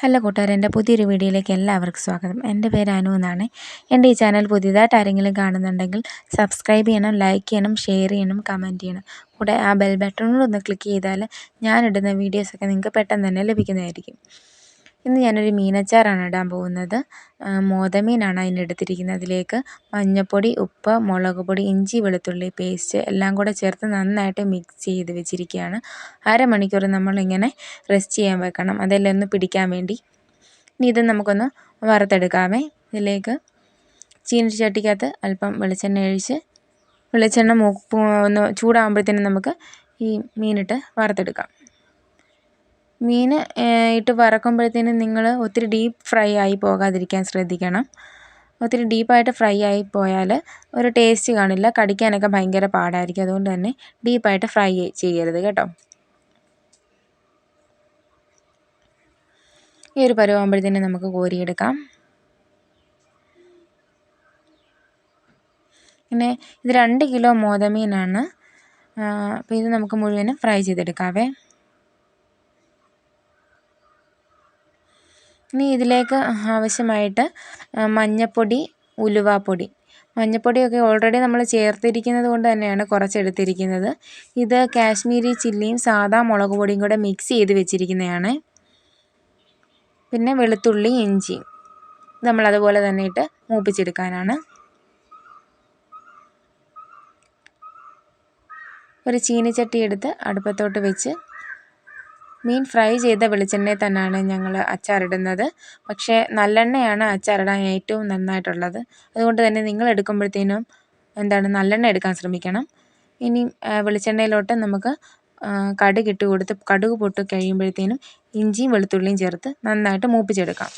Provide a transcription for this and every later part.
Hello കൂട്ടുകാരെ എന്റെ പുതിയൊരു വീഡിയോയിലേക്ക് എല്ലാവർക്കും സ്വാഗതം. എന്റെ പേര് അനു എന്നാണ്. എന്റെ ഈ ചാനൽ പുതിയതായിട്ട് ആരെങ്കിലും കാണുന്നുണ്ടെങ്കിൽ സബ്സ്ക്രൈബ് ചെയ്യണം ലൈക്ക് ചെയ്യണം ഷെയർ ചെയ്യണം കമന്റ് ചെയ്യണം. കൂടെ ആ ബെൽ ബട്ടണോടൊന്ന് ക്ലിക്ക് ചെയ്താൽ ഞാനിടുന്ന വീഡിയോസൊക്കെ നിങ്ങൾക്ക് പെട്ടെന്ന് തന്നെ ലഭിക്കുന്നതായിരിക്കും. ഇന്ന് ഞാനൊരു മീനച്ചാറാണ് ഇടാൻ പോകുന്നത്. മോതമീനാണ് അതിനെടുത്തിരിക്കുന്നത് അതിലേക്ക്. മഞ്ഞൾപ്പൊടി ഉപ്പ് മുളക് പൊടി ഇഞ്ചി വെളുത്തുള്ളി പേസ്റ്റ് എല്ലാം കൂടെ ചേർത്ത് നന്നായിട്ട് മിക്സ് ചെയ്ത് വെച്ചിരിക്കുകയാണ്. അരമണിക്കൂർ നമ്മളിങ്ങനെ റെസ്റ്റ് ചെയ്യാൻ വെക്കണം. അതെല്ലാം ഒന്ന് പിടിക്കാൻ വേണ്ടി. ഇനി ഇത് നമുക്കൊന്ന് വറുത്തെടുക്കാമേ. ഇതിലേക്ക് ചീനച്ചട്ടിക്കകത്ത് അല്പം വെളിച്ചെണ്ണ ഒഴിച്ച് വെളിച്ചെണ്ണ ഒന്ന് ചൂടാകുമ്പോഴത്തേനും നമുക്ക് ഈ മീനിട്ട് വറുത്തെടുക്കാം. മീൻ ഇട്ട് വറക്കുമ്പോഴത്തേനും നിങ്ങൾ ഒത്തിരി ഡീപ്പ് ഫ്രൈ ആയി പോകാതിരിക്കാൻ ശ്രദ്ധിക്കണം. ഒത്തിരി ഡീപ്പായിട്ട് ഫ്രൈ ആയി പോയാൽ ഒരു ടേസ്റ്റ് കാണില്ല. കടിക്കാനൊക്കെ ഭയങ്കര പാടായിരിക്കും. അതുകൊണ്ട് തന്നെ ഡീപ്പായിട്ട് ഫ്രൈ ചെയ്യരുത് കേട്ടോ. ഈ ഒരു പരുവാകുമ്പോഴത്തേനും നമുക്ക് കോരിയെടുക്കാം. പിന്നെ ഇത് രണ്ട് കിലോ മോതമീനാണ്. അപ്പോൾ ഇത് നമുക്ക് മുഴുവനും ഫ്രൈ ചെയ്തെടുക്കാവേ. ഇനി ഇതിലേക്ക് ആവശ്യമായിട്ട് മഞ്ഞൾപ്പൊടി ഉലുവാപ്പൊടി. മഞ്ഞൾപ്പൊടിയൊക്കെ ഓൾറെഡി നമ്മൾ ചേർത്തിരിക്കുന്നത് കൊണ്ട് തന്നെയാണ് കുറച്ചെടുത്തിരിക്കുന്നത്. ഇത് കാശ്മീരി ചില്ലിയും സാധാ മുളക് പൊടിയും കൂടെ മിക്സ് ചെയ്ത് വെച്ചിരിക്കുന്നതാണ്. പിന്നെ വെളുത്തുള്ളി ഇഞ്ചിയും നമ്മളതുപോലെ തന്നെ ഇട്ട് മൂപ്പിച്ചെടുക്കാനാണ്. ഒരു ചീനിച്ചട്ടി എടുത്ത് അടുപ്പത്തോട്ട് വെച്ച് മീൻ ഫ്രൈ ചെയ്ത വെളിച്ചെണ്ണയിൽ തന്നെയാണ് ഞങ്ങൾ അച്ചാറിടുന്നത്. പക്ഷേ നല്ലെണ്ണയാണ് അച്ചാറിടാൻ ഏറ്റവും നന്നായിട്ടുള്ളത്. അതുകൊണ്ട് തന്നെ നിങ്ങൾ എടുക്കുമ്പോഴത്തേനും എന്താണ് നല്ലെണ്ണ എടുക്കാൻ ശ്രമിക്കണം. ഇനി വെളിച്ചെണ്ണയിലോട്ട് നമുക്ക് കടുക് ഇട്ട് കൊടുത്ത് കടുക് പൊട്ട് കഴിയുമ്പോഴത്തേനും ഇഞ്ചിയും വെളുത്തുള്ളിയും ചേർത്ത് നന്നായിട്ട് മൂപ്പിച്ചെടുക്കാം.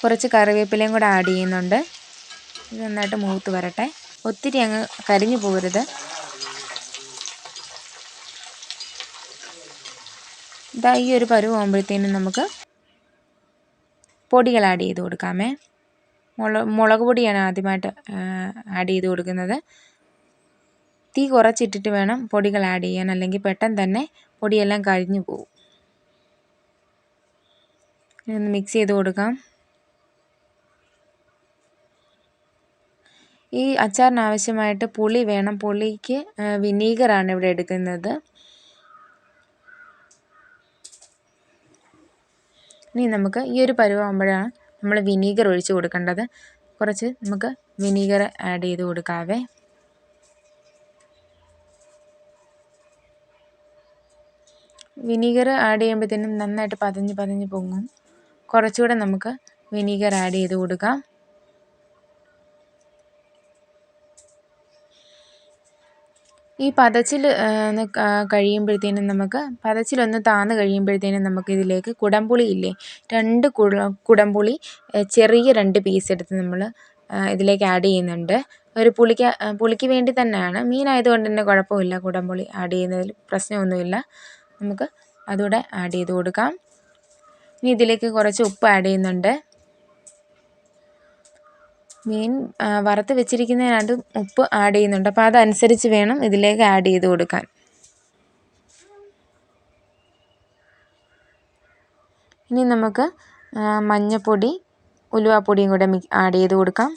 കുറച്ച് കറിവേപ്പിലയും കൂടെ ആഡ് ചെയ്യുന്നുണ്ട്. ഇത് നന്നായിട്ട് മൂത്ത് വരട്ടെ. ഒത്തിരി അങ്ങ് കരിഞ്ഞു പോകരുത്. ഇതാ ഈ ഒരു പരുവാകുമ്പോഴത്തേനും നമുക്ക് പൊടികൾ ആഡ് ചെയ്ത് കൊടുക്കാമേ. മുളക് മുളക് പൊടിയാണ് ആദ്യമായിട്ട് ആഡ് ചെയ്ത് കൊടുക്കുന്നത്. തീ കുറച്ചിട്ടിട്ട് വേണം പൊടികൾ ആഡ് ചെയ്യാൻ. അല്ലെങ്കിൽ പെട്ടെന്ന് തന്നെ പൊടിയെല്ലാം കരിഞ്ഞു പോകും ഒന്ന് മിക്സ് ചെയ്ത് കൊടുക്കാം. ഈ അച്ചാറിന് ആവശ്യമായിട്ട് പുളി വേണം. പുളിക്ക് വിനീഗറാണ് ഇവിടെ എടുക്കുന്നത്. ഇനി നമുക്ക് ഈ ഒരു പരുവാകുമ്പോഴാണ് നമ്മൾ വിനീഗർ ഒഴിച്ച് കൊടുക്കേണ്ടത്. കുറച്ച് നമുക്ക് വിനീഗർ ആഡ് ചെയ്ത് കൊടുക്കാവേ. വിനീഗർ ആഡ് ചെയ്യുമ്പോഴത്തേനും നന്നായിട്ട് പതഞ്ഞ് പതഞ്ഞ് പൊങ്ങും. കുറച്ചുകൂടെ നമുക്ക് വിനീഗർ ആഡ് ചെയ്ത് കൊടുക്കാം. ഈ പതച്ചിൽ കഴിയുമ്പോഴത്തേനും നമുക്ക് പതച്ചിലൊന്ന് താന്ന് കഴിയുമ്പോഴത്തേനും നമുക്കിതിലേക്ക് കുടംപുളി ഇല്ലേ? രണ്ട് കുടംപുളി ചെറിയ രണ്ട് പീസ് എടുത്ത് നമ്മൾ ഇതിലേക്ക് ആഡ് ചെയ്യുന്നുണ്ട്. ഒരു പുളിക്ക് പുളിക്ക് വേണ്ടി തന്നെയാണ്. മീനായതുകൊണ്ട് തന്നെ കുഴപ്പമില്ല കുടംപുളി ആഡ് ചെയ്യുന്നതിൽ പ്രശ്നമൊന്നുമില്ല. നമുക്ക് അതുകൂടെ ആഡ് ചെയ്ത് കൊടുക്കാം. ഇനി ഇതിലേക്ക് കുറച്ച് ഉപ്പ് ആഡ് ചെയ്യുന്നുണ്ട്. മീൻ വറുത്ത് വെച്ചിരിക്കുന്നതിനകത്ത് ഉപ്പ് ആഡ് ചെയ്യുന്നുണ്ട്. അപ്പോൾ അതനുസരിച്ച് വേണം ഇതിലേക്ക് ആഡ് ചെയ്ത് കൊടുക്കാൻ. ഇനി നമുക്ക് മഞ്ഞപ്പൊടി ഉലുവാപ്പൊടിയും കൂടെ ആഡ് ചെയ്ത് കൊടുക്കാം.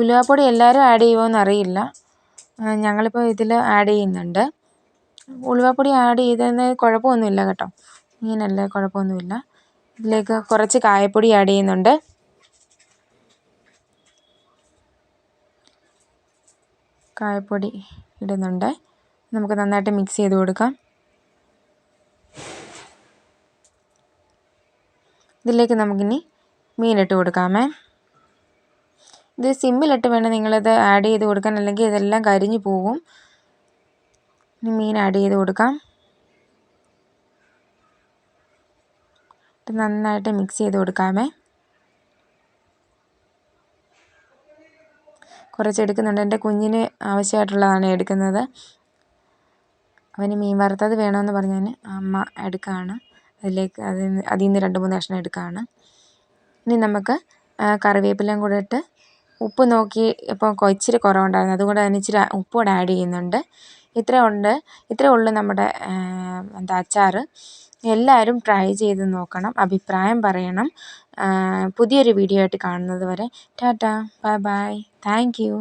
ഉലുവാപ്പൊടി എല്ലാവരും ആഡ് ചെയ്യുമോ എന്നറിയില്ല ഞങ്ങളിപ്പോൾ ഇതിൽ ആഡ് ചെയ്യുന്നുണ്ട്. ഉലുവാപ്പൊടി ആഡ് ചെയ്തതിന് കുഴപ്പമൊന്നുമില്ല കേട്ടോ. മീനല്ലേ കുഴപ്പമൊന്നുമില്ല. ഇതിലേക്ക് കുറച്ച് കായപ്പൊടി ആഡ് ചെയ്യുന്നുണ്ട്. കായപ്പൊടി ഇടുന്നുണ്ട്. നമുക്ക് നന്നായിട്ട് മിക്സ് ചെയ്ത് കൊടുക്കാം. ഇതിലേക്ക് നമുക്കിനി മീനിട്ട് കൊടുക്കാമേ. ഇത് സിമ്മിലിട്ട് വേണം നിങ്ങളിത് ആഡ് ചെയ്ത് കൊടുക്കാൻ. അല്ലെങ്കിൽ ഇതെല്ലാം കരിഞ്ഞു പോകും. മീൻ ആഡ് ചെയ്ത് കൊടുക്കാം. നന്നായിട്ട് മിക്സ് ചെയ്ത് കൊടുക്കാമേ. കുറച്ച് എടുക്കുന്നുണ്ട്. എന്റെ കുഞ്ഞിന് ആവശ്യമായിട്ടുള്ളതാണ് എടുക്കുന്നത്. അവന് മീൻ വറുത്തത് വേണമെന്ന് പറഞ്ഞതിന് അമ്മ എടുക്കുകയാണ് അതിലേക്ക് അതിൽ നിന്ന് അതിൽ നിന്ന് രണ്ട് മൂന്ന് കഷ്ണം എടുക്കുകയാണ് ഇനി നമുക്ക് കറിവേപ്പിലയും കൂടെ ഇട്ട് ഉപ്പ് നോക്കി ഇപ്പോൾ ഇച്ചിരി കുറവുണ്ടായിരുന്നു. അതുകൊണ്ട് തന്നെ ഇച്ചിരി ഉപ്പ് കൂടെ ആഡ് ചെയ്യുന്നുണ്ട്. ഇത്രയും ഉണ്ട്. ഇത്രയേ ഉള്ളൂ നമ്മുടെ എന്താ അച്ചാർ എല്ലാവരും ട്രൈ ചെയ്ത് നോക്കണം അഭിപ്രായം പറയണം. പുതിയൊരു വീഡിയോ ആയിട്ട് കാണുന്നത് വരെ tata bye bye. Thank you.